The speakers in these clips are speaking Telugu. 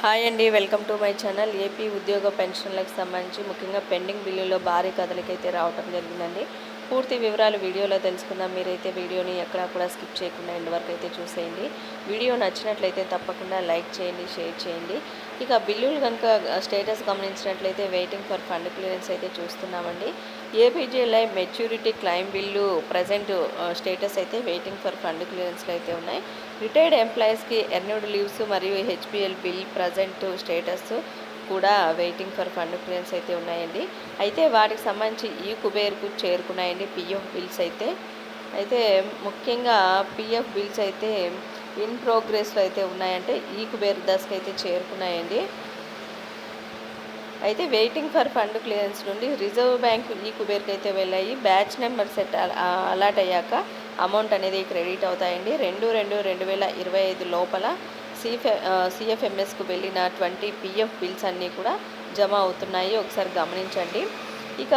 హాయ్ అండి welcome to my channel. AP ఉద్యోగ పెన్షన్లకు సంబంధించి ముఖ్యంగా పెండింగ్ బిల్లులో భారీ కదలికైతే రావటం జరిగిందండి. పూర్తి వివరాలు వీడియోలో తెలుసుకుందాం. మీరైతే వీడియోని ఎక్కడా కూడా స్కిప్ చేయకుండా ఎండ్ వరకు అయితే చూసేయండి. వీడియో నచ్చినట్లయితే తప్పకుండా లైక్ చేయండి షేర్ చేయండి. ఇక బిల్లులు కనుక స్టేటస్ గమనించినట్లయితే వెయిటింగ్ ఫర్ ఫండ్ క్లియరెన్స్ అయితే చూస్తున్నామండి. APGLI maturity claim bill present status అయితే వెయిటింగ్ ఫర్ ఫండ్ క్లియరెన్స్లు అయితే ఉన్నాయి. రిటైర్డ్ ఎంప్లాయీస్కి ఎర్న్యూడ్ లీవ్స్ మరియు హెచ్పిఎల్ బిల్ ప్రజెంట్ స్టేటస్ కూడా వెయిటింగ్ ఫర్ ఫండ్ క్లియరెన్స్ అయితే ఉన్నాయండి. అయితే వాటికి సంబంధించి ఈ కుబేర్కు చేరుకున్నాయండి పిఎఫ్ బిల్స్ అయితే. అయితే ముఖ్యంగా పిఎఫ్ బిల్స్ అయితే ఇన్ ప్రోగ్రెస్లో అయితే ఉన్నాయంటే ఈ కుబేర్ దశకు అయితే చేరుకున్నాయండి. అయితే వెయిటింగ్ ఫర్ ఫండ్ క్లియరెన్స్ నుండి రిజర్వ్ బ్యాంక్ ఈ కుబేర్కి అయితే వెళ్ళాయి. బ్యాచ్ నెంబర్ సెట్ అలాట్ అయ్యాక అమౌంట్ అనేది క్రెడిట్ అవుతాయండి. రెండు రెండు రెండు వేల ఇరవై ఐదు లోపల సిఎఫ్ సిఎఫ్ఎంఎస్కు వెళ్ళిన ట్వంటీ పిఎఫ్ బిల్స్ అన్నీ కూడా జమ అవుతున్నాయి. ఒకసారి గమనించండి. ఇక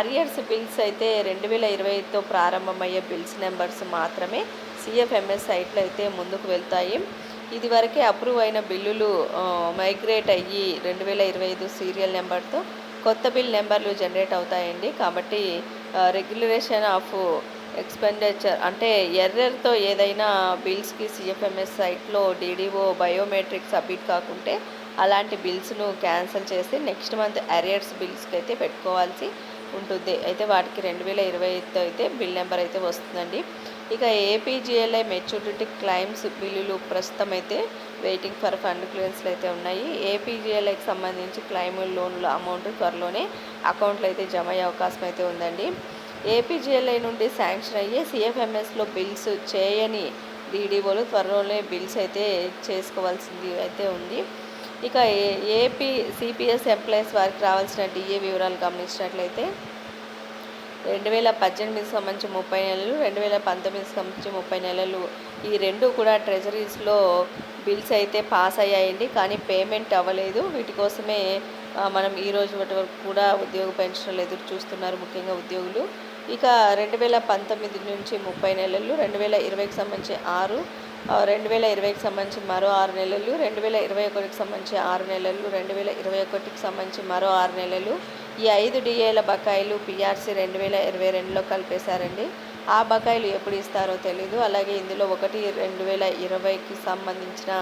అరియర్స్ బిల్స్ అయితే రెండు వేల ఇరవైతో ప్రారంభమయ్యే బిల్స్ నెంబర్స్ మాత్రమే సిఎఫ్ఎంఎస్ సైట్లో అయితే ముందుకు వెళ్తాయి. ఇదివరకే అప్రూవ్ అయిన బిల్లులు మైగ్రేట్ అయ్యి రెండు వేల ఇరవై ఐదు సీరియల్ నెంబర్తో కొత్త బిల్ నెంబర్లు జనరేట్ అవుతాయండి. కాబట్టి రెగ్యులరేషన్ ఆఫ్ ఎక్స్పెండిచర్ అంటే ఎర్రర్తో ఏదైనా బిల్స్కి సిఎఫ్ఎంఎస్ సైట్లో డీడీఓ బయోమెట్రిక్ సబ్మిట్ కాకుంటే అలాంటి బిల్స్ను క్యాన్సిల్ చేసి నెక్స్ట్ మంత్ అరియర్స్ బిల్స్కి అయితే పెట్టుకోవాల్సి ఉంటుంది. అయితే వాటికి రెండు వేల ఇరవై ఐదుతో అయితే బిల్ నెంబర్ అయితే వస్తుందండి. ఇక ఏపీజీఎల్ఐ మెచ్యూరిటీ క్లైమ్స్ బిల్లులు ప్రస్తుతం అయితే వెయిటింగ్ ఫర్ ఫండ్ క్లియర్స్లు అయితే ఉన్నాయి ఏపీజీఎల్ఐకి సంబంధించి క్లైమ్ లోన్ల అమౌంట్ త్వరలోనే అకౌంట్లు అయితే జమ అయ్యే అవకాశం అయితే ఉందండి ఏపీజీఎల్ఐ నుండి శాంక్షన్ అయ్యే సిఎఫ్ఎంఎస్లో బిల్స్ చేయని డీడీఓలు త్వరలోనే బిల్స్ అయితే చేసుకోవాల్సింది అయితే ఉంది. ఇక ఏపీ సిపిఎస్ ఎంప్లాయీస్ వారికి రావాల్సిన డిఏ వివరాలు గమనించినట్లయితే రెండు వేల పద్దెనిమిది సంబంధించి ముప్పై నెలలు రెండు వేల పంతొమ్మిది సంబంధించి ముప్పై నెలలు. ఈ రెండు కూడా ట్రెజరీస్లో బిల్స్ అయితే పాస్ అయ్యాయండి కానీ పేమెంట్ అవ్వలేదు. వీటి కోసమే మనం ఈ రోజు వరకు కూడా ఉద్యోగ పెన్షన్లు ఎదురు చూస్తున్నారు ముఖ్యంగా ఉద్యోగులు. ఇక రెండు వేల పంతొమ్మిది నుంచి ముప్పై నెలలు రెండు వేల ఇరవైకి సంబంధించి ఆరు రెండు వేల ఇరవైకి సంబంధించి మరో ఆరు నెలలు రెండు వేల ఇరవై ఒకటికి సంబంధించి ఆరు నెలలు రెండు వేల ఇరవై ఒకటికి సంబంధించి మరో ఆరు నెలలు. ఈ ఐదు డిఏల బకాయిలు పిఆర్సీ రెండు వేల ఇరవై రెండులో కలిపేశారండి. ఆ బకాయిలు ఎప్పుడు ఇస్తారో తెలీదు. అలాగే ఇందులో ఒకటి రెండు వేల ఇరవైకి సంబంధించిన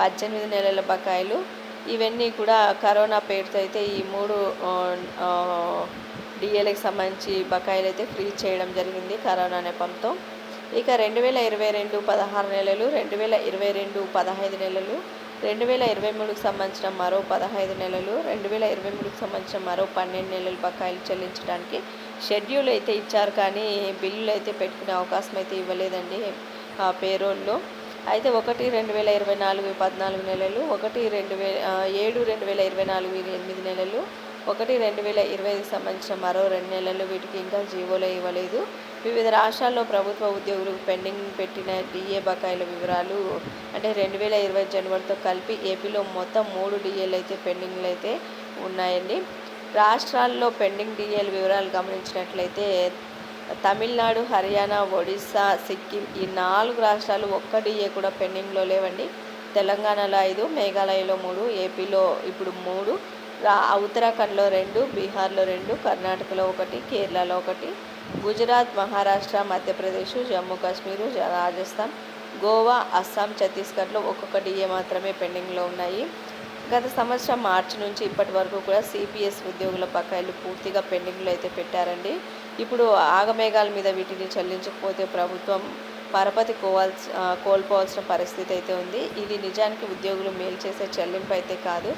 పద్దెనిమిది నెలల బకాయిలు. ఇవన్నీ కూడా కరోనా పేరుతో అయితే ఈ మూడు డిఏలకు సంబంధించి బకాయిలు అయితే ఫ్రీ చేయడం జరిగింది కరోనా నెపంతో ఇక రెండు వేల ఇరవై రెండు పదహారు నెలలు రెండు వేల ఇరవై రెండు పదహైదు నెలలు రెండు వేల ఇరవై మూడుకు సంబంధించిన మరో పదహైదు నెలలు రెండు వేల ఇరవై మూడుకు సంబంధించిన మరో పన్నెండు నెలలు బకాయిలు చెల్లించడానికి షెడ్యూల్ అయితే ఇచ్చారు కానీ బిల్లులు అయితే పెట్టుకునే అవకాశం అయితే ఇవ్వలేదండి పేరోల్లో అయితే ఒకటి రెండు వేల ఇరవై నాలుగు పద్నాలుగు నెలలు ఒకటి రెండు వేల ఏడు రెండు వేల ఇరవై నాలుగు ఎనిమిది నెలలు ఒకటి రెండు వేల ఇరవైకి సంబంధించిన మరో రెండు నెలలు వీటికి ఇంకా జీవోలో ఇవ్వలేదు. వివిధ రాష్ట్రాల్లో ప్రభుత్వ ఉద్యోగులకు పెండింగ్ పెట్టిన డిఏ బకాయిల వివరాలు అంటే రెండు వేల ఇరవై జనవరితో కలిపి ఏపీలో మొత్తం మూడు డిఏలు అయితే పెండింగ్లు అయితే ఉన్నాయండి. రాష్ట్రాల్లో పెండింగ్ డిఏల వివరాలు గమనించినట్లయితే తమిళనాడు హర్యానా ఒడిస్సా సిక్కిం ఈ నాలుగు రాష్ట్రాలు ఒక్క డిఏ కూడా పెండింగ్లో లేవండి. తెలంగాణలో ఐదు మేఘాలయలో మూడు ఏపీలో ఇప్పుడు మూడు రా ఉత్తరాఖండ్లో రెండు బీహార్లో రెండు కర్ణాటకలో ఒకటి కేరళలో ఒకటి గుజరాత్ మహారాష్ట్ర మధ్యప్రదేశ్ జమ్మూ కాశ్మీర్ రాజస్థాన్ గోవా అస్సాం ఛత్తీస్గఢ్లో ఒక్కొక్క ఏ మాత్రమే పెండింగ్లో ఉన్నాయి. గత సంవత్సరం మార్చి నుంచి ఇప్పటి వరకు కూడా సిపిఎస్ ఉద్యోగుల బకాయిలు పూర్తిగా పెండింగ్లో అయితే పెట్టారండి. ఇప్పుడు ఆగమేఘాల మీద వీటిని చెల్లించకపోతే ప్రభుత్వం పరపతి కోవాల్సి కోల్పోవాల్సిన పరిస్థితి అయితే ఉంది. ఇది నిజానికి ఉద్యోగులు మేలు చేసే చెల్లింపు అయితే కాదు.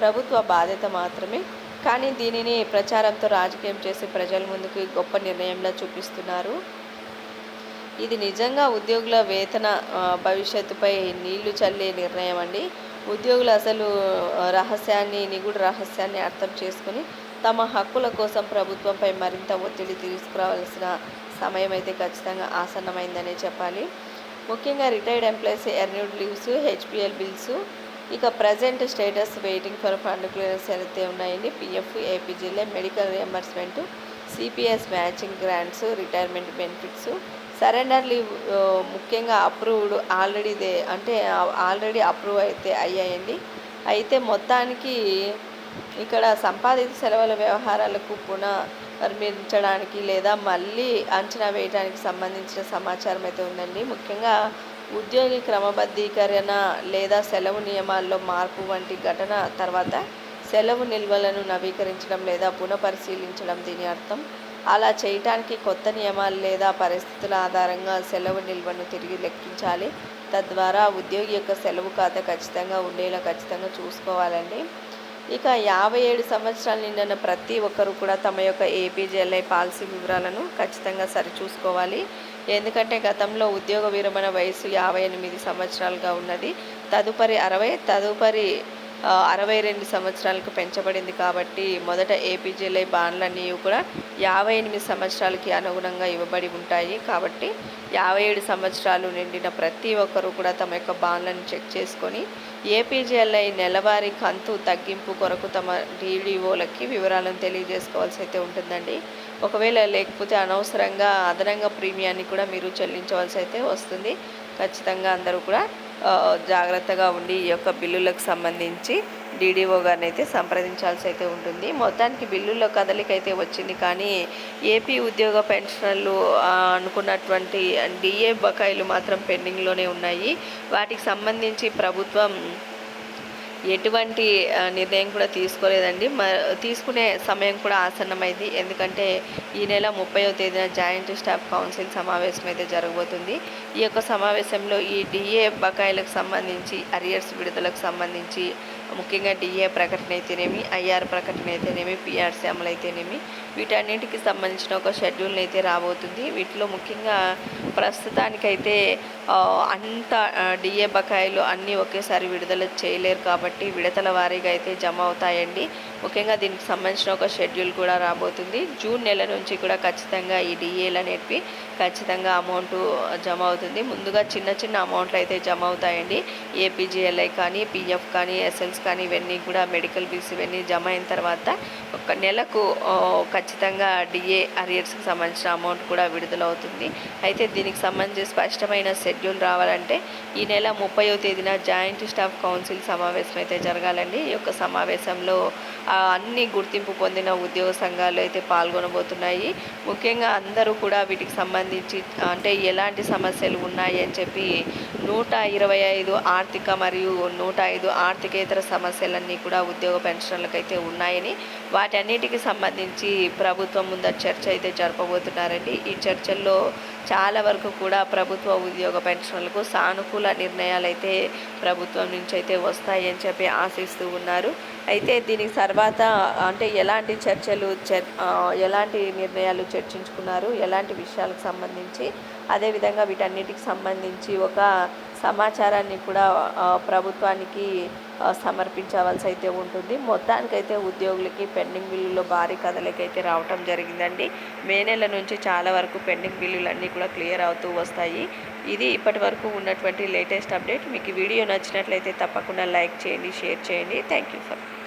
ప్రభుత్వ బాధ్యత మాత్రమే కానీ దీనిని ప్రచారంతో రాజకీయం చేసి ప్రజల ముందుకు గొప్ప నిర్ణయంలా చూపిస్తున్నారు. ఇది నిజంగా ఉద్యోగుల వేతన భవిష్యత్తుపై నీళ్ళు చల్లే నిర్ణయం అండి. ఉద్యోగులు అసలు రహస్యాన్ని నిగుడు రహస్యాన్ని అర్థం చేసుకుని తమ హక్కుల కోసం ప్రభుత్వంపై మరింత ఒత్తిడి తీసుకురావాల్సిన సమయం అయితే ఖచ్చితంగా ఆసన్నమైందనే చెప్పాలి. ముఖ్యంగా retired employees earned leaves HPL bills ఇక present status waiting for fund clearance అయితే ఉన్నాయండి PF APGLI medical reimbursement CPS matching grants retirement benefits surrender leave ముఖ్యంగా అప్రూవ్డ్ ఆల్రెడీ దే అంటే ఆల్రెడీ అప్రూవ్ అయితే అయ్యాయండి. అయితే మొత్తానికి ఇక్కడ సంపాదిత సెలవుల వ్యవహారాలకు పునర్మించడానికి లేదా మళ్ళీ అంచనా వేయడానికి సంబంధించిన సమాచారం అయితే ఉందండి. ముఖ్యంగా ఉద్యోగి క్రమబద్ధీకరణ లేదా సెలవు నియమాల్లో మార్పు వంటి ఘటన తర్వాత సెలవు నిల్వలను నవీకరించడం లేదా పునఃపరిశీలించడం దీని అర్థం. అలా చేయటానికి కొత్త నియమాలు లేదా పరిస్థితుల ఆధారంగా సెలవు నిల్వను తిరిగి లెక్కించాలి. తద్వారా ఉద్యోగి యొక్క సెలవు ఖాతా ఖచ్చితంగా ఉండేలా ఖచ్చితంగా చూసుకోవాలండి. ఇక యాభై ఏడు సంవత్సరాలు నిండిన ప్రతి ఒక్కరు కూడా తమ యొక్క ఏపీజీఎల్ఐ పాలసీ వివరాలను ఖచ్చితంగా సరిచూసుకోవాలి. ఎందుకంటే గతంలో ఉద్యోగ విరమణ వయసు యాభై ఎనిమిది సంవత్సరాలుగా ఉన్నది. తదుపరి అరవై తదుపరి అరవై రెండు సంవత్సరాలకు పెంచబడింది కాబట్టి మొదట ఏపీజీలై బాండ్లన్నీ కూడా యాభై ఎనిమిది సంవత్సరాలకి అనుగుణంగా ఇవ్వబడి ఉంటాయి కాబట్టి యాభై ఏడు సంవత్సరాలు నిండిన ప్రతి ఒక్కరూ కూడా తమ యొక్క బాండ్లను చెక్ చేసుకొని ఏపీజీఎల్ఐ నెలవారీ కంతు తగ్గింపు కొరకు తమ డీడీఓలకి వివరాలను తెలియజేసుకోవాల్సి అయితే ఉంటుందండి. ఒకవేళ లేకపోతే అనవసరంగా అదనంగా ప్రీమియాన్ని కూడా మీరు చెల్లించవలసి అయితే వస్తుంది. ఖచ్చితంగా అందరూ కూడా జాగ్రత్తగా ఉండి ఈ యొక్క బిల్లులకు సంబంధించి డీడీఓ గారిని అయితే సంప్రదించాల్సి అయితే ఉంటుంది. మొత్తానికి బిల్లుల్లో కదలిక అయితే వచ్చింది. కానీ ఏపీ ఉద్యోగ పెన్షనర్లు అనుకున్నటువంటి డిఏ బకాయిలు మాత్రం పెండింగ్లోనే ఉన్నాయి. వాటికి సంబంధించి ప్రభుత్వం ఎటువంటి నిర్ణయం కూడా తీసుకోలేదండి. మ తీసుకునే సమయం కూడా ఆసన్నమైంది. ఎందుకంటే ఈ నెల ముప్పైవ తేదీన జాయింట్ స్టాఫ్ కౌన్సిల్ సమావేశం అయితే జరగబోతుంది. ఈ యొక్క సమావేశంలో ఈ డిఏ బకాయిలకు సంబంధించి అరియర్స్ విడుదలకు సంబంధించి ముఖ్యంగా డిఏ ప్రకటన అయితేనేమి ఐఆర్ ప్రకటన అయితేనేమి పిఆర్సీ అమలు అయితేనేమి వీటన్నింటికి సంబంధించిన ఒక షెడ్యూల్ని అయితే రాబోతుంది. వీటిలో ముఖ్యంగా ప్రస్తుతానికైతే అంత డిఏ బకాయిలు అన్నీ ఒకేసారి విడుదల చేయలేరు కాబట్టి విడతల వారీగా అయితే జమ అవుతాయండి. ముఖ్యంగా దీనికి సంబంధించిన ఒక షెడ్యూల్ కూడా రాబోతుంది. జూన్ నెల నుంచి కూడా ఖచ్చితంగా ఈ డిఏలు అనేటివి ఖచ్చితంగా అమౌంట్ జమ అవుతుంది. ముందుగా చిన్న చిన్న అమౌంట్లు అయితే జమ అవుతాయండి. ఏపీజీఎల్ఐ కానీ పిఎఫ్ కానీ ఎస్ఎల్స్ కానీ ఇవన్నీ కూడా మెడికల్ బిల్స్ ఇవన్నీ జమ అయిన తర్వాత ఒక నెలకు ఖచ్చితంగా డిఏ అరియర్స్కి సంబంధించిన అమౌంట్ కూడా విడుదలవుతుంది. అయితే దీనికి సంబంధించి స్పష్టమైన షెడ్యూల్ రావాలంటే ఈ నెల ముప్పయో తేదీన జాయింట్ స్టాఫ్ కౌన్సిల్ సమావేశం అయితే జరగాలండి. ఈ యొక్క సమావేశంలో అన్ని గుర్తింపు పొందిన ఉద్యోగ సంఘాలు అయితే పాల్గొనబోతున్నాయి. ముఖ్యంగా అందరూ కూడా వీటికి సంబంధించి అంటే ఎలాంటి సమస్యలు ఉన్నాయి అని చెప్పి నూట ఇరవై ఐదు ఆర్థిక మరియు నూట ఐదు ఆర్థికేతర సమస్యలన్నీ కూడా ఉద్యోగ పెన్షన్లకు అయితే ఉన్నాయని వాటన్నిటికి సంబంధించి ప్రభుత్వం ముందు చర్చ అయితే జరపబోతున్నారండి. ఈ చర్చల్లో చాలా వరకు కూడా ప్రభుత్వ ఉద్యోగ పెన్షన్లకు సానుకూల నిర్ణయాలు అయితే ప్రభుత్వం నుంచి అయితే వస్తాయని చెప్పి ఆశిస్తూ ఉన్నారు. అయితే దీనికి తర్వాత అంటే ఎలాంటి చర్చలు ఎలాంటి నిర్ణయాలు చర్చించుకున్నారు? ఎలాంటి విషయాలకు సంబంధించి? అదేవిధంగా వీటన్నిటికి సంబంధించి ఒక సమాచారాన్ని కూడా ప్రభుత్వానికి సమర్పించవలసి అయితే ఉంటుంది. మొత్తానికైతే ఉద్యోగులకి పెండింగ్ బిల్లులో భారీ కథలకైతే రావటం జరిగిందండి. మే నెల నుంచి చాలా వరకు పెండింగ్ బిల్లులన్నీ కూడా క్లియర్ అవుతూ వస్తాయి. ఇది ఇప్పటి వరకు ఉన్నటువంటి లేటెస్ట్ అప్డేట్. మీకు వీడియో నచ్చినట్లయితే తప్పకుండా లైక్ చేయండి షేర్ చేయండి. Thank you for